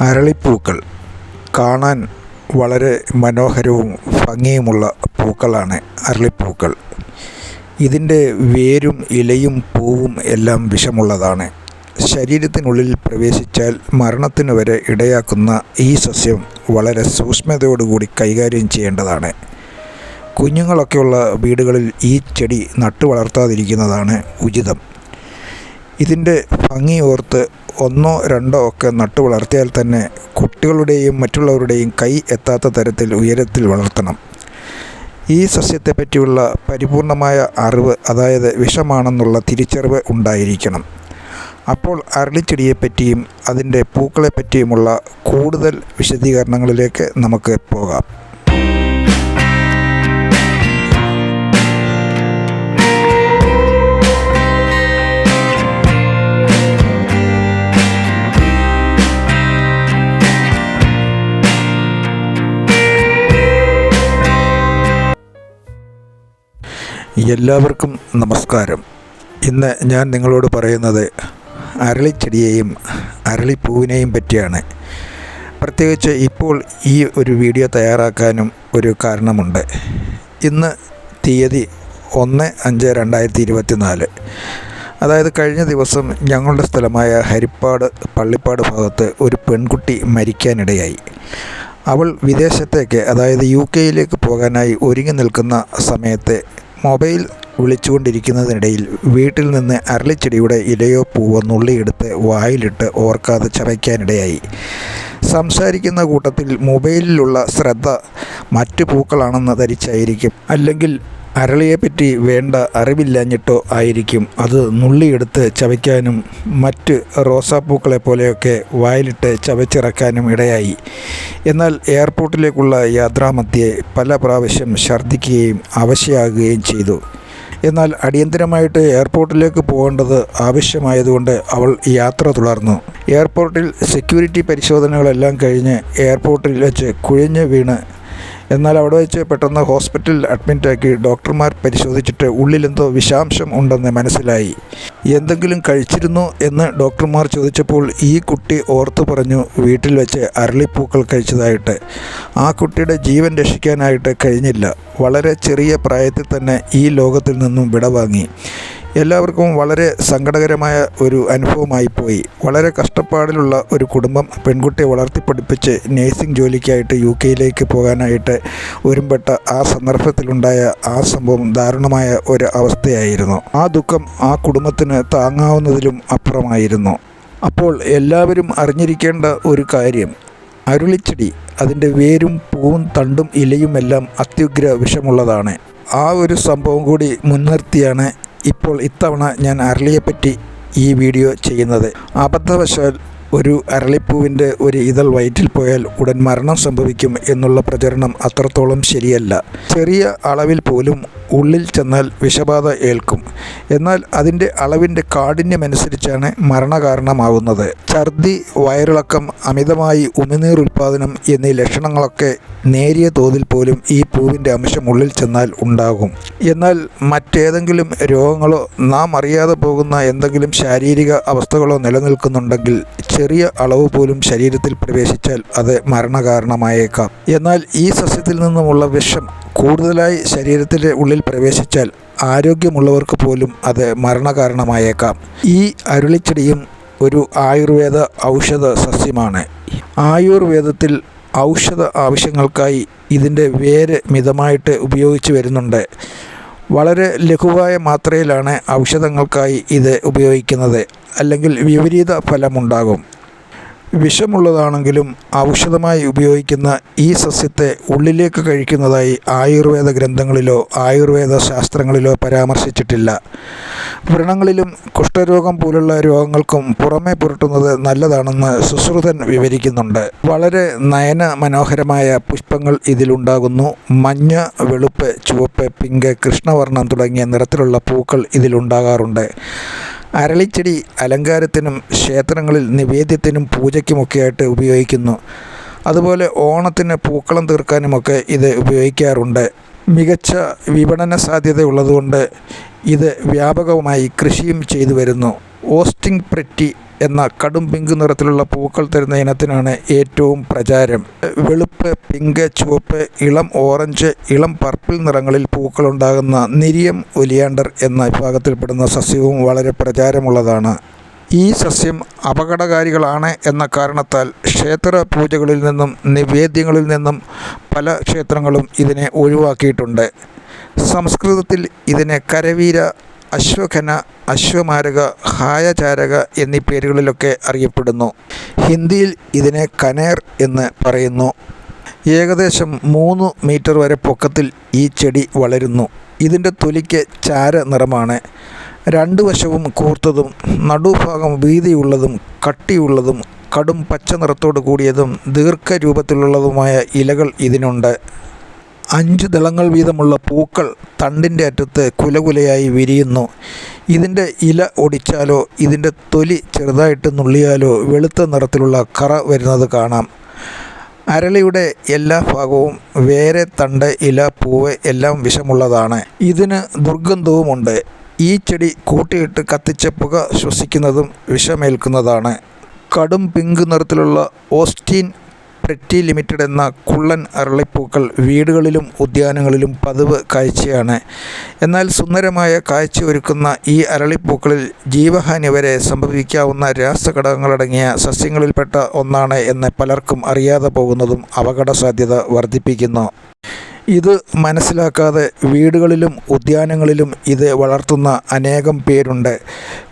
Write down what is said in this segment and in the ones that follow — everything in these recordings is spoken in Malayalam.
അരളിപ്പൂക്കൾ കാണാൻ വളരെ മനോഹരവും ഭംഗിയുമുള്ള പൂക്കളാണ് അരളിപ്പൂക്കൾ. ഇതിന്റെ വേരും ഇലയും പൂവും എല്ലാം വിഷമുള്ളതാണ്. ശരീരത്തിനുള്ളിൽ പ്രവേശിച്ചാൽ മരണത്തിന് വരെ ഇടയാക്കുന്ന ഈ സസ്യം വളരെ സൂക്ഷ്മതയോടുകൂടി കൈകാര്യം ചെയ്യേണ്ടതാണ്. കുഞ്ഞുങ്ങളൊക്കെയുള്ള വീടുകളിൽ ഈ ചെടി നട്ടു വളർത്താതിരിക്കുന്നതാണ് ഉചിതം. ഇതിന്റെ ഭംഗി ഓർത്ത് ഒന്നോ രണ്ടോ ഒക്കെ നട്ടു വളർത്തിയാൽ തന്നെ കുട്ടികളുടെയും മറ്റുള്ളവരുടെയും കൈ എത്താത്ത തരത്തിൽ ഉയരത്തിൽ വളർത്തണം. ഈ സസ്യത്തെ പറ്റിയുള്ള പരിപൂർണമായ അറിവ് അതായത് വിഷമാണെന്നുള്ള തിരിച്ചറിവ് ഉണ്ടായിരിക്കണം. അപ്പോൾ അരളിച്ചെടിയെപ്പറ്റിയും അതിന്റെ പൂക്കളെപ്പറ്റിയുമുള്ള കൂടുതൽ വിശദീകരണങ്ങളിലേക്ക് നമുക്ക് പോകാം. എല്ലാവർക്കും നമസ്കാരം. ഇന്ന് ഞാൻ നിങ്ങളോട് പറയുന്നത് അരളിച്ചെടിയെയും അരളിപ്പൂവിനെയും പറ്റിയാണ്. പ്രത്യേകിച്ച് ഇപ്പോൾ ഈ ഒരു വീഡിയോ തയ്യാറാക്കാനും ഒരു കാരണമുണ്ട്. ഇന്ന് തീയതി ഒന്ന് അഞ്ച് രണ്ടായിരത്തി ഇരുപത്തി നാല് അതായത് കഴിഞ്ഞ ദിവസം ഞങ്ങളുടെ സ്ഥലമായ ഹരിപ്പാട് പള്ളിപ്പാട് ഭാഗത്ത് ഒരു പെൺകുട്ടി മരിക്കാനിടയായി. അവൾ വിദേശത്തേക്ക് അതായത് യു കെയിലേക്ക് പോകാനായി ഒരുങ്ങി നിൽക്കുന്ന സമയത്ത് മൊബൈൽ വിളിച്ചുകൊണ്ടിരിക്കുന്നതിനിടയിൽ വീട്ടിൽ നിന്ന് അരളിച്ചെടിയുടെ ഇലയോ പൂവോ നുള്ളിയെടുത്ത് വായിലിട്ട് ഓർക്കാതെ ചവയ്ക്കാനിടയായി. സംസാരിക്കുന്ന കൂട്ടത്തിൽ മൊബൈലിലുള്ള ശ്രദ്ധ മറ്റു പൂക്കളാണെന്ന് ധരിച്ചായിരിക്കും. അല്ലെങ്കിൽ അരളിയെപ്പറ്റി വേണ്ട അറിവില്ലാഞ്ഞിട്ടോ ആയിരിക്കും. അത് നുള്ളിയെടുത്ത് ചവയ്ക്കാനും മറ്റ് റോസാപ്പൂക്കളെ പോലെയൊക്കെ വായിലിട്ട് ചവച്ചിറക്കാനും ഇടയായി. എന്നാൽ എയർപോർട്ടിലേക്കുള്ള യാത്രാമധ്യേ പല പ്രാവശ്യം ഛർദ്ദിക്കുകയും അവശയാകുകയും ചെയ്തു. എന്നാൽ അടിയന്തരമായിട്ട് എയർപോർട്ടിലേക്ക് പോകേണ്ടത് ആവശ്യമായതുകൊണ്ട് അവൾ യാത്ര തുടർന്നു. എയർപോർട്ടിൽ സെക്യൂരിറ്റി പരിശോധനകളെല്ലാം കഴിഞ്ഞ് എയർപോർട്ടിൽ വെച്ച് കുഴിഞ്ഞ് വീണ് എന്നാൽ അവിടെ വെച്ച് പെട്ടെന്ന് ഹോസ്പിറ്റലിൽ അഡ്മിറ്റാക്കി ഡോക്ടർമാർ പരിശോധിച്ചിട്ട് ഉള്ളിലെന്തോ വിഷാംശം ഉണ്ടെന്ന് മനസ്സിലായി. എന്തെങ്കിലും കഴിച്ചിരുന്നു എന്ന് ഡോക്ടർമാർ ചോദിച്ചപ്പോൾ ഈ കുട്ടി ഓർത്തു പറഞ്ഞു വീട്ടിൽ വെച്ച് അരളിപ്പൂക്കൾ കഴിച്ചതായിട്ട്. ആ കുട്ടിയുടെ ജീവൻ രക്ഷിക്കാനായിട്ട് കഴിഞ്ഞില്ല. വളരെ ചെറിയ പ്രായത്തിൽ തന്നെ ഈ ലോകത്തിൽ നിന്നും വിടവാങ്ങി. എല്ലാവർക്കും വളരെ സങ്കടകരമായ ഒരു അനുഭവമായി പോയി. വളരെ കഷ്ടപ്പാടിലുള്ള ഒരു കുടുംബം പെൺകുട്ടിയെ വളർത്തി വളർത്തിപ്പഠിപ്പിച്ച് നേഴ്സിംഗ് ജോലിക്കായിട്ട് യു കെയിലേക്ക് പോകാനായിട്ട് ഒരുമ്പെട്ട ആ സന്ദർഭത്തിലുണ്ടായ ആ സംഭവം ദാരുണമായ ഒരു അവസ്ഥയായിരുന്നു. ആ ദുഃഖം ആ കുടുംബത്തിന് താങ്ങാവുന്നതിലും അപ്പുറമായിരുന്നു. അപ്പോൾ എല്ലാവരും അറിഞ്ഞിരിക്കേണ്ട ഒരു കാര്യം അരുളിച്ചെടി അതിന്റെ വേരും പൂവും തണ്ടും ഇലയുമെല്ലാം അത്യുഗ്ര വിഷമുള്ളതാണ് ആ ഒരു സംഭവം കൂടി മുൻനിർത്തിയാണ് ഇപ്പോൾ ഇത്തവണ ഞാൻ അരളിയെപ്പറ്റി ഈ വീഡിയോ ചെയ്യുന്നത്. അബദ്ധവശാൽ ഒരു അരളിപ്പൂവിന്റെ ഒരു ഇതൾ വയറ്റിൽ പോയാൽ ഉടൻ മരണം സംഭവിക്കും എന്നുള്ള പ്രചരണം അത്രത്തോളം ശരിയല്ല. ചെറിയ അളവിൽ പോലും ഉള്ളിൽ ചെന്നാൽ വിഷബാധ ഏൽക്കും. എന്നാൽ അതിന്റെ അളവിന്റെ കാഠിന്യമനുസരിച്ചാണ് മരണകാരണമാകുന്നത് ഛർദി വയറിളക്കം അമിതമായി ഉമിനീർ ഉൽപ്പാദനം എന്നീ ലക്ഷണങ്ങളൊക്കെ നേരിയ തോതിൽ പോലും ഈ പൂവിന്റെ അംശം ഉള്ളിൽ ചെന്നാൽ ഉണ്ടാകും. എന്നാൽ മറ്റേതെങ്കിലും രോഗങ്ങളോ നാം അറിയാതെ പോകുന്ന എന്തെങ്കിലും ശാരീരിക അവസ്ഥകളോ നിലനിൽക്കുന്നുണ്ടെങ്കിൽ ചെറിയ അളവ് പോലും ശരീരത്തിൽ പ്രവേശിച്ചാൽ അത് മരണകാരണമായേക്കാം. എന്നാൽ ഈ സസ്യത്തിൽ നിന്നുമുള്ള വിഷം കൂടുതലായി ശരീരത്തിന്റെ ഉള്ളിൽ പ്രവേശിച്ചാൽ ആരോഗ്യമുള്ളവർക്ക് പോലും അത് മരണകാരണമായേക്കാം. ഈ അരുളിച്ചെടിയും ഒരു ആയുർവേദ ഔഷധ സസ്യമാണ്. ആയുർവേദത്തിൽ ഔഷധ ആവശ്യങ്ങൾക്കായി ഇതിന്റെ വേര് മിതമായിട്ട് ഉപയോഗിച്ച് വരുന്നുണ്ട്. വളരെ ലഘുവായ മാത്രയിലാണ് ഔഷധങ്ങൾക്കായി ഇത് ഉപയോഗിക്കുന്നത്. അല്ലെങ്കിൽ വിപരീത ഫലമുണ്ടാകും. വിഷമുള്ളതാണെങ്കിലും ഔഷധമായി ഉപയോഗിക്കുന്ന ഈ സസ്യത്തെ ഉള്ളിലേക്ക് കഴിക്കുന്നതായി ആയുർവേദ ഗ്രന്ഥങ്ങളിലോ ആയുർവേദ ശാസ്ത്രങ്ങളിലോ പരാമർശിച്ചിട്ടില്ല. വ്രണങ്ങളിലും കുഷ്ഠരോഗം പോലുള്ള രോഗങ്ങൾക്കും പുറമേ പുരട്ടുന്നത് നല്ലതാണെന്ന് സുശ്രുതൻ വിവരിക്കുന്നുണ്ട്. വളരെ നയന മനോഹരമായ പുഷ്പങ്ങൾ ഇതിലുണ്ടാകുന്നു. മഞ്ഞ വെളുപ്പ് ചുവപ്പ് പിങ്ക് കൃഷ്ണവർണം തുടങ്ങിയ നിറത്തിലുള്ള പൂക്കൾ ഇതിലുണ്ടാകാറുണ്ട്. അരളിച്ചെടി അലങ്കാരത്തിനും ക്ഷേത്രങ്ങളിൽ നിവേദ്യത്തിനും പൂജയ്ക്കുമൊക്കെയായിട്ട് ഉപയോഗിക്കുന്നു. അതുപോലെ ഓണത്തിന് പൂക്കളം തീർക്കാനുമൊക്കെ ഇത് ഉപയോഗിക്കാറുണ്ട്. മികച്ച വിപണന സാധ്യത ഉള്ളതുകൊണ്ട് ഇത് വ്യാപകമായി കൃഷിയും ചെയ്തു വരുന്നു. ഓസ്റ്റിംഗ് പ്രെറ്റി എന്ന കടും പിങ്ക് നിറത്തിലുള്ള പൂക്കൾ തരുന്ന ഇനത്തിനാണ് ഏറ്റവും പ്രചാരം. വെളുപ്പ് പിങ്ക് ചുവപ്പ് ഇളം ഓറഞ്ച് ഇളം പർപ്പിൾ നിറങ്ങളിൽ പൂക്കൾ ഉണ്ടാകുന്ന നിരിയം ഒലിയാണ്ടർ എന്ന വിഭാഗത്തിൽപ്പെടുന്ന സസ്യവും വളരെ പ്രചാരമുള്ളതാണ്. ഈ സസ്യം അപകടകാരികളാണ് എന്ന കാരണത്താൽ ക്ഷേത്ര പൂജകളിൽ നിന്നും നിവേദ്യങ്ങളിൽ നിന്നും പല ക്ഷേത്രങ്ങളും ഇതിനെ ഒഴിവാക്കിയിട്ടുണ്ട്. സംസ്കൃതത്തിൽ ഇതിനെ കരവീര അശ്വഘന അശ്വമാരക ഹായചാരക എന്നീ പേരുകളിലൊക്കെ അറിയപ്പെടുന്നു. ഹിന്ദിയിൽ ഇതിനെ കനേർ എന്ന് പറയുന്നു. ഏകദേശം മൂന്ന് മീറ്റർ വരെ പൊക്കത്തിൽ ഈ ചെടി വളരുന്നു. ഇതിന്റെ തൊലിക്ക് ചാര നിറമാണ്. രണ്ട് വശവും കൂർത്തതും നടുഭാഗം വീതിയുള്ളതും കട്ടിയുള്ളതും കടും പച്ച നിറത്തോടു കൂടിയതും ദീർഘരൂപത്തിലുള്ളതുമായ ഇലകൾ ഇതിനുണ്ട്. അഞ്ച് ദളങ്ങൾ വീതമുള്ള പൂക്കൾ തണ്ടിന്റെ അറ്റത്ത് കുലകുലയായി വിരിയുന്നു. ഇതിന്റെ ഇല ഒടിച്ചാലോ ഇതിന്റെ തൊലി ചെറുതായിട്ട് നുള്ളിയാലോ വെളുത്ത നിറത്തിലുള്ള കറ വരുന്നത് കാണാം. അരളിയുടെ എല്ലാ ഭാഗവും വേരെ തണ്ട് ഇല പൂവ് എല്ലാം വിഷമുള്ളതാണ്. ഇതിന് ദുർഗന്ധവുമുണ്ട്. ഈ ചെടി കൂട്ടിയിട്ട് കത്തിച്ച പുക ശ്വസിക്കുന്നതും വിഷമേൽക്കുന്നതാണ്. കടും പിങ്ക് നിറത്തിലുള്ള ഓസ്റ്റീൻ പ്രെറ്റി ലിമിറ്റഡ് എന്ന കുള്ളൻ അരളിപ്പൂക്കൾ വീടുകളിലും ഉദ്യാനങ്ങളിലും പതിവ് കാഴ്ചയാണ്. എന്നാൽ സുന്ദരമായ കാഴ്ച ഒരുക്കുന്ന ഈ അരളിപ്പൂക്കളിൽ ജീവഹാനി വരെ സംഭവിക്കാവുന്ന രാസഘടകങ്ങളടങ്ങിയ സസ്യങ്ങളിൽപ്പെട്ട ഒന്നാണ് എന്ന് പലർക്കും അറിയാതെ പോകുന്നതും അപകട സാധ്യത വർദ്ധിപ്പിക്കുന്നു. ഇത് മനസ്സിലാക്കാതെ വീടുകളിലും ഉദ്യാനങ്ങളിലും ഇത് വളർത്തുന്ന അനേകം പേരുണ്ട്.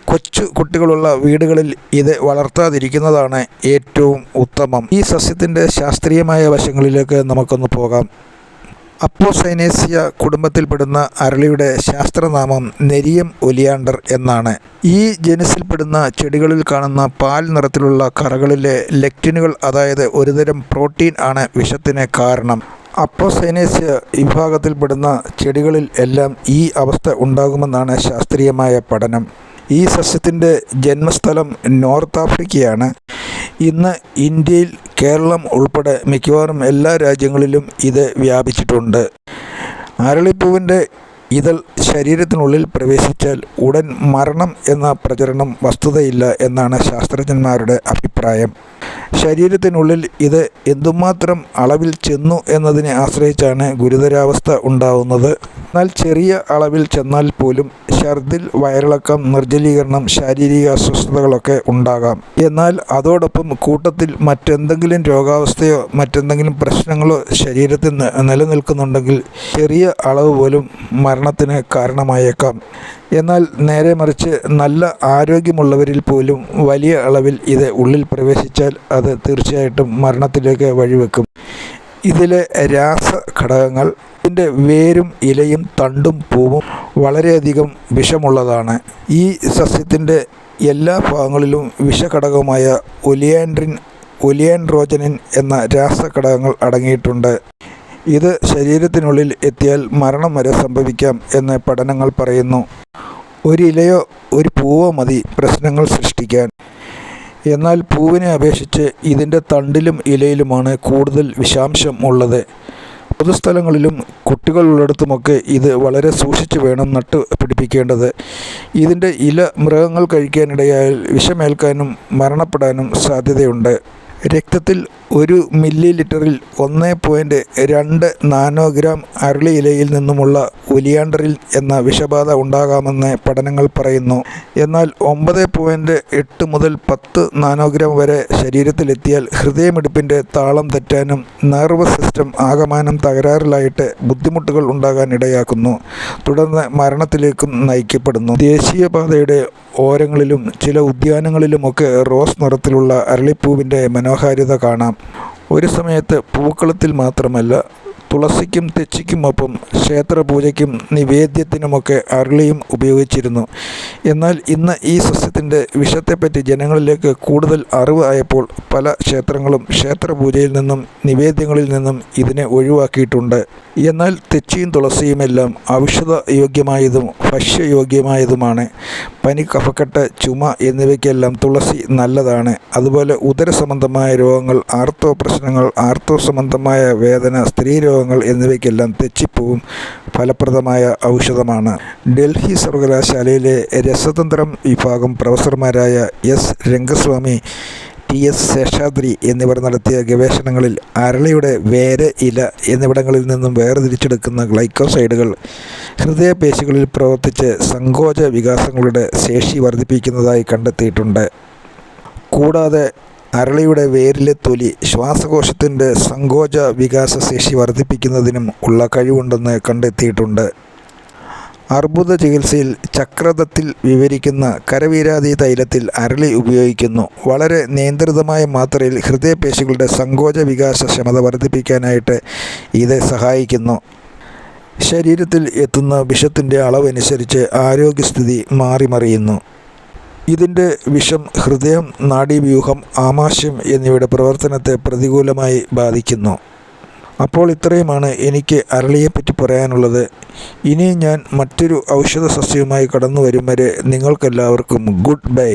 കൊച്ചു കുട്ടികളുള്ള വീടുകളിൽ ഇത് വളർത്താതിരിക്കുന്നതാണ് ഏറ്റവും ഉത്തമം. ഈ സസ്യത്തിന്റെ ശാസ്ത്രീയമായ വശങ്ങളിലേക്ക് നമുക്കൊന്ന് പോകാം. അപ്പോസൈനേസിയ കുടുംബത്തിൽപ്പെടുന്ന അരളിയുടെ ശാസ്ത്രനാമം നെരിയം ഒലിയാണ്ടർ എന്നാണ്. ഈ ജനുസിൽപ്പെടുന്ന ചെടികളിൽ കാണുന്ന പാൽ നിറത്തിലുള്ള കറകളിലെ ലെക്റ്റിനുകൾ അതായത് ഒരുതരം പ്രോട്ടീൻ ആണ് വിഷത്തിന് കാരണം. അപ്പോസൈനേസിയ വിഭാഗത്തിൽപ്പെടുന്ന ചെടികളിൽ എല്ലാം ഈ അവസ്ഥ ഉണ്ടാകുമെന്നാണ് ശാസ്ത്രീയമായ പഠനം. ഈ സസ്യത്തിന്റെ ജന്മസ്ഥലം നോർത്ത് ആഫ്രിക്കയാണ് ഇന്ന് ഇന്ത്യയിൽ കേരളം ഉൾപ്പെടെ മിക്കവാറും എല്ലാ രാജ്യങ്ങളിലും ഇത് വ്യാപിച്ചിട്ടുണ്ട്. അരളിപ്പൂവിന്റെ ഇതൾ ശരീരത്തിനുള്ളിൽ പ്രവേശിച്ചാൽ ഉടൻ മരണം എന്ന പ്രചരണം വസ്തുതയില്ല എന്നാണ് ശാസ്ത്രജ്ഞന്മാരുടെ അഭിപ്രായം. ശരീരത്തിനുള്ളിൽ ഇത് എന്തുമാത്രം അളവിൽ ചെന്നു എന്നതിനെ ആശ്രയിച്ചാണ് ഗുരുതരാവസ്ഥ ഉണ്ടാവുന്നത്. എന്നാൽ ചെറിയ അളവിൽ ചെന്നാൽ പോലും ഛർദിൽ വയറിളക്കം നിർജലീകരണം ശാരീരിക അസ്വസ്ഥതകളൊക്കെ ഉണ്ടാകാം. എന്നാൽ അതോടൊപ്പം കൂട്ടത്തിൽ മറ്റെന്തെങ്കിലും രോഗാവസ്ഥയോ മറ്റെന്തെങ്കിലും പ്രശ്നങ്ങളോ ശരീരത്തിൽ നിലനിൽക്കുന്നുണ്ടെങ്കിൽ ചെറിയ അളവ് പോലും മരണത്തിന് കാരണമായേക്കാം. എന്നാൽ നേരെ മറിച്ച് നല്ല ആരോഗ്യമുള്ളവരിൽ പോലും വലിയ അളവിൽ ഇത് ഉള്ളിൽ പ്രവേശിച്ചാൽ അത് തീർച്ചയായിട്ടും മരണത്തിലേക്ക് വഴിവെക്കും. ഇതിലെ രാസ ഘടകങ്ങൾ ഇതിന്റെ വേരും ഇലയും തണ്ടും പൂവും വളരെയധികം വിഷമുള്ളതാണ്. ഈ സസ്യത്തിന്റെ എല്ലാ ഭാഗങ്ങളിലും വിഷഘടകമായ ഒലിയാൻഡ്രിൻ ഒലിയാൻഡ്രോജനിൻ എന്ന രാസഘടകങ്ങൾ അടങ്ങിയിട്ടുണ്ട്. ഇത് ശരീരത്തിനുള്ളിൽ എത്തിയാൽ മരണം വരെ സംഭവിക്കാം എന്ന് പഠനങ്ങൾ പറയുന്നു. ഒരിലയോ ഒരു പൂവോ മതി പ്രശ്നങ്ങൾ സൃഷ്ടിക്കാൻ. എന്നാൽ പൂവിനെ അപേക്ഷിച്ച് ഇതിന്റെ തണ്ടിലും ഇലയിലുമാണ് കൂടുതൽ വിഷാംശം ഉള്ളത്. പൊതുസ്ഥലങ്ങളിലും കുട്ടികളുള്ളിടത്തുമൊക്കെ ഇത് വളരെ സൂക്ഷിച്ചു വേണം നട്ട് പിടിപ്പിക്കേണ്ടത്. ഇതിന്റെ ഇല മൃഗങ്ങൾ കഴിക്കാനിടയായാൽ വിഷമേൽക്കാനും മരണപ്പെടാനും സാധ്യതയുണ്ട്. രക്തത്തിൽ ഒരു മില്ലി ലിറ്ററിൽ ഒന്ന് പോയിന്റ് രണ്ട് നാനോഗ്രാം അരളി ഇലയിൽ നിന്നുമുള്ള ഒലിയാണ്ടറിൽ എന്ന വിഷബാധ ഉണ്ടാകാമെന്ന് പഠനങ്ങൾ പറയുന്നു. എന്നാൽ ഒമ്പത് പോയിന്റ് എട്ട് മുതൽ പത്ത് നാനോഗ്രാം വരെ ശരീരത്തിലെത്തിയാൽ ഹൃദയമിടിപ്പിന്റെ താളം തെറ്റാനും നെർവസ് സിസ്റ്റം ആകമാനം തകരാറിലായിട്ട് ബുദ്ധിമുട്ടുകൾ ഉണ്ടാകാൻ ഇടയാക്കുന്നു. തുടർന്ന് മരണത്തിലേക്കും നയിക്കപ്പെടുന്നു. ദേശീയപാതയുടെ ഓരങ്ങളിലും ചില ഉദ്യാനങ്ങളിലുമൊക്കെ റോസ് നിറത്തിലുള്ള അരളിപ്പൂവിന്റെ മനോഹാരിത കാണാം. ഒരു സമയത്ത് പൂക്കളത്തിൽ മാത്രമല്ല തുളസിക്കും തെച്ചിക്കുമൊപ്പം ക്ഷേത്രപൂജയ്ക്കും നിവേദ്യത്തിനുമൊക്കെ അരളിയും ഉപയോഗിച്ചിരുന്നു. എന്നാൽ ഇന്ന് ഈ സസ്യത്തിന്റെ വിഷത്തെപ്പറ്റി ജനങ്ങളിലേക്ക് കൂടുതൽ അറിവ് ആയപ്പോൾ പല ക്ഷേത്രങ്ങളും ക്ഷേത്രപൂജയിൽ നിന്നും നിവേദ്യങ്ങളിൽ നിന്നും ഇതിനെ ഒഴിവാക്കിയിട്ടുണ്ട്. എന്നാൽ തെച്ചിയും തുളസിയുമെല്ലാം ഔഷധ യോഗ്യമായതും ഭക്ഷ്യയോഗ്യമായതുമാണ്. പനി കഫക്കെട്ട് ചുമ എന്നിവയ്ക്കെല്ലാം തുളസി നല്ലതാണ്. അതുപോലെ ഉദര സംബന്ധമായ രോഗങ്ങൾ ആർത്തവ പ്രശ്നങ്ങൾ ആർത്തവ സംബന്ധമായ വേദന സ്ത്രീ രോഗങ്ങൾ എന്നിവയ്ക്കെല്ലാം തെച്ചിപ്പൂവും ഫലപ്രദമായ ഔഷധമാണ്. ഡൽഹി സർവകലാശാലയിലെ രസതന്ത്രം വിഭാഗം പ്രൊഫസർമാരായ S Rangaswamy T S Seshadri എന്നിവർ നടത്തിയ ഗവേഷണങ്ങളിൽ അരളിയുടെ വേര് ഇല എന്നിവിടങ്ങളിൽ നിന്നും വേർതിരിച്ചെടുക്കുന്ന ഗ്ലൈക്കോസൈഡുകൾ ഹൃദയപേശികളിൽ പ്രവർത്തിച്ച് സങ്കോച വികാസങ്ങളുടെ ശേഷി വർദ്ധിപ്പിക്കുന്നതായി കണ്ടെത്തിയിട്ടുണ്ട്. കൂടാതെ അരളിയുടെ വേരിലെ തൊലി ശ്വാസകോശത്തിന്റെ സങ്കോച വികാസ ശേഷി വർദ്ധിപ്പിക്കുന്നതിനും ഉള്ള കഴിവുണ്ടെന്ന് കണ്ടെത്തിയിട്ടുണ്ട്. അർബുദ ചികിത്സയിൽ ചക്രതത്തിൽ വിവരിക്കുന്ന കരവീരാതി തൈലത്തിൽ അരളി ഉപയോഗിക്കുന്നു. വളരെ നിയന്ത്രിതമായ മാത്രയിൽ ഹൃദയപേശികളുടെ സങ്കോച വികാസ ക്ഷമത വർദ്ധിപ്പിക്കാനായിട്ട് ഇത് സഹായിക്കുന്നു. ശരീരത്തിൽ എത്തുന്ന വിഷത്തിന്റെ അളവനുസരിച്ച് ആരോഗ്യസ്ഥിതി മാറിമറിയുന്നു. ഇതിന്റെ വിഷം ഹൃദയം നാഡീവ്യൂഹം ആമാശയം എന്നിവയുടെ പ്രവർത്തനത്തെ പ്രതികൂലമായി ബാധിക്കുന്നു. അപ്പോൾ ഇത്രയുമാണ് എനിക്ക് അരളിയെപ്പറ്റി പറയാനുള്ളത്. ഇനി ഞാൻ മറ്റൊരു ഔഷധ സസ്യവുമായി കടന്നു വരും വരെ നിങ്ങൾക്കെല്ലാവർക്കും ഗുഡ് ബൈ.